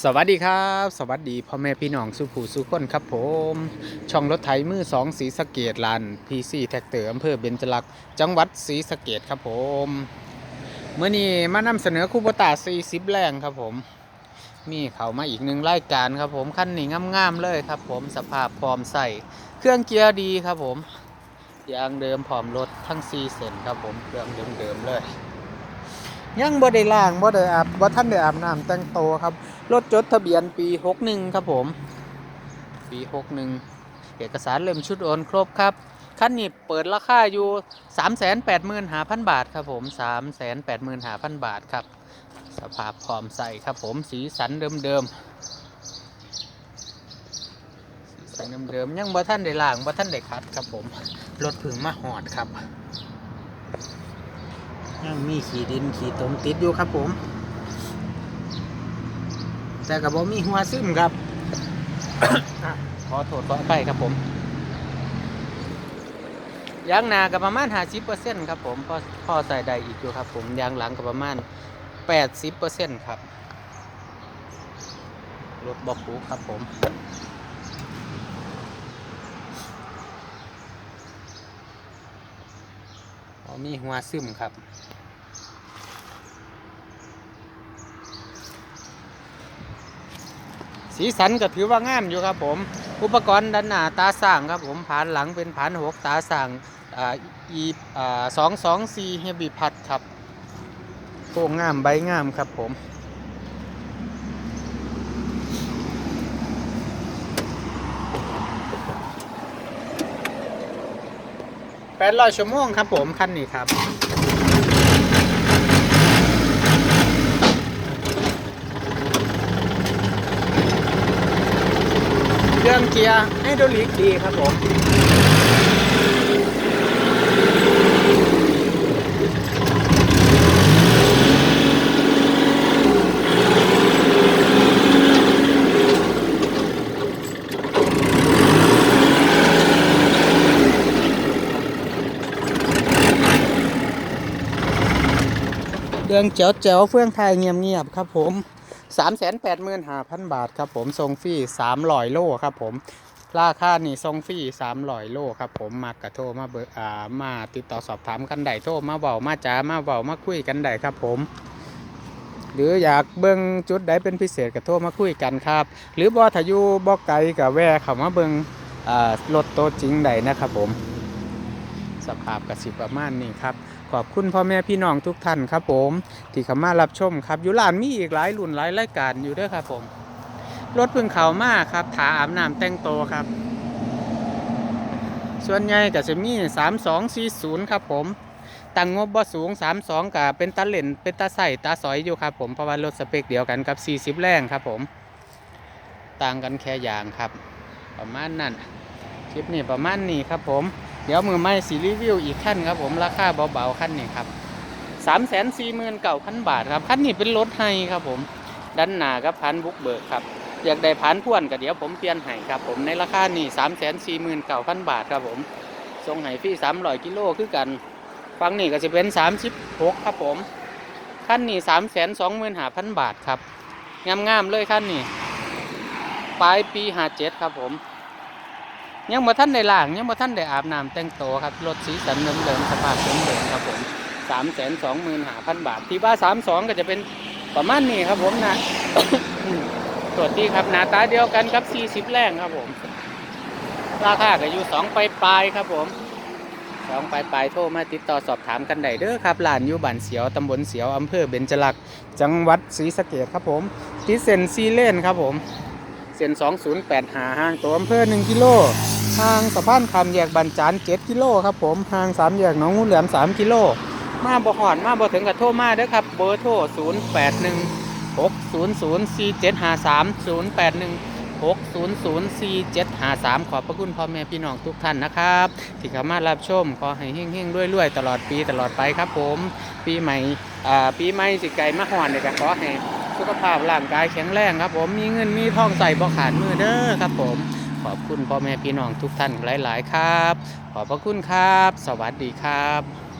สวัสดีครับ สวัสดีพ่อแม่พี่น้องสุภูสุคนครับผม ช่องรถไถมือสองสีสะเกตลานพีซีแท็กเตอร์อำเภอเบญจลักษณ์จังหวัดศรีสะเกดครับผมเมื่อนี้มานำเสนอคูปตา40 แรงครับผม มีเขามาอีกหนึ่งรายการครับผมคันนี้งามๆเลยครับผมสภาพพร้อมใส่เครื่องเกียร์ดีครับผมยางเดิมพร้อมรถทั้ง4เส้นครับผมเครื่องเดิมๆเลย ยังบ่ได้ล้างบ่ได้อาบบ่ทันได้อาบน้ำแต่งตัวครับ รถจดทะเบียนปี 61 ครับผม ปี 61 เอกสารเล่มชุดโอนครบครับ คันนี้เปิดราคาอยู่ 385,000 บาทครับผม 385,000 บาทครับ สภาพพร้อมใส่ครับผม สีสันเดิมๆ สีสันเดิมๆ ยังบ่ท่านได้ล้างบ่ท่านได้คัดครับผม รถพึ่งมาหอดครับยังมีขีดินขีตมติดอยู่ครับผม แต่กับผมมีหัวซึมครับ ขอโทษขออภัยครับผมยางหนากับประมาณ 50%ครับผมพอพอใส่ได้อีกอยู่ครับผมยางหลังกับประมาณ 80%ครับรถบอกคูครับผมอ๋อมีหัวซึมครับ สีสันก็ถือว่างามอยู่ครับผม อุปกรณ์ด้านหน้าตาสั่งครับผมผานหลังเป็นผานหกตาสั่งอีสองสองสี่เฮบิพัดครับโค้งงามใบงามครับผมแปดร้อยชั่วโมงครับผมคันนี้ครับ รื่องเกียร์ไฮดรอลิกดีครับผมเรื่องเจ๋วเจ๋วเฟื่องไทยเงียบๆครับผม 385,000 บาทครับผมทรงฟรี300โลครับผมราคานี่ทรงฟรี300โลครับผมมากระโทรมาเบอร์อ่ามาติดต่อสอบถามกันได้โทรมาเบามาจ้ามาเบามาคุยกันได้ครับผม หรืออยากเบิ่งจุดใดเป็นพิเศษก็โทรมาคุยกันครับ หรือบ่ถ้ายู่บ่ไกลก็แวะเขามาเบิ่งอ่ารถโตจริงได้นะครับผมสภาพกสิประมาณนี้ครับ ขอบคุณพ่อแม่พี่น้องทุกท่านครับผม ที่เข้ามารับชมครับอยู่ร้านมีอีกหลายรุ่นหลายรายการอยู่ด้วยครับผมรถพึ่งเขามาครับถาอาบน้ำแต่งโตวครับ ส่วนใหญ่ก็จะมี 3240 ครับผมตังงบบ่สูง 32กับเป็นตาเล่นเป็นตาใส่ตาสอยอยู่ครับผมเพราะว่ารถสเปคเดียวกันกับ 40 แรงครับผม ต่างกันแค่อย่างครับ ประมาณนั้นคลิปนี้ประมาณนี้ครับผม เดี๋ยวมือไม่สีรีวิวอีกขั้นครับผมราคาเบาๆขั้นนี้ครับสามแสนสี่หมื่นเก้าพันบาทครับขั้นนี้เป็นรถไฮครับผมด้านหน้ากับพันบุกเบิกครับอยากได้พันพ่วนก็เดี๋ยวผมเปลี่ยนให้ครับผมในราคานี่สามแสนสี่หมื่นเก้าพันบาทครับผมส่งให้ฟรีสามร้อยกิโลคือกันฟังนี่ก็จะเป็นสามสิบหกครับผมขั้นนี้สามแสนสองหมื่นห้าพันบาทครับงามๆเลยขั้นนี้ปลายปีห้าเจ็ดครับผม ยังบ่ท่านได้ล้างยังบ่ท่านได้อาบน้ำแต่งตัวครับรถสีสันเดิมๆสภาพเดิมๆครับผมสามแสนสองหมื่นห้าพันบาท ที่ว่าสามสองก็จะเป็นประมาณนี้ครับผมนะตรวจที่ครับหน้าตาเดียวกันครับสี่สิบแรงครับผม ราคาก็อยู่สองปลายครับผมสองปลายๆโทรมาติดต่อสอบถามกันได้เด้อครับร้านอยู่บ้านเสียวตำบลเสียวอำเภอเบญจลักษ์จังหวัดศรีสะเกษครับผมที่เซนซีเลนครับผมเซนส้น2085ห่างตัวอำเภอ1กิโล ห่างสะพานคำแยกบันจาน7กิโลครับผมห่าง3แยกหนองงูเหลือม3กิโลมาบ่หอนมาบ่ถึงกับโทรมาเด้อครับเบอร์โทร081 600 4753 081 600 4753ขอบพระคุณพ่อแม่พี่น้องทุกท่านนะครับที่เข้ามารับชมขอให้เฮงๆรวยๆตลอดปีตลอดไปครับผม ปีใหม่อ่าปีใหม่สิไก่มาหอนเลยก็ขอให้สุขภาพร่างกายแข็งแรงครับผมมีเงินมีทองใส่บ่ขาดมือเด้อครับผม ขอบคุณพ่อแม่พี่น้องทุกท่านหลาย ๆ ครับ ขอบพระคุณครับ สวัสดีครับ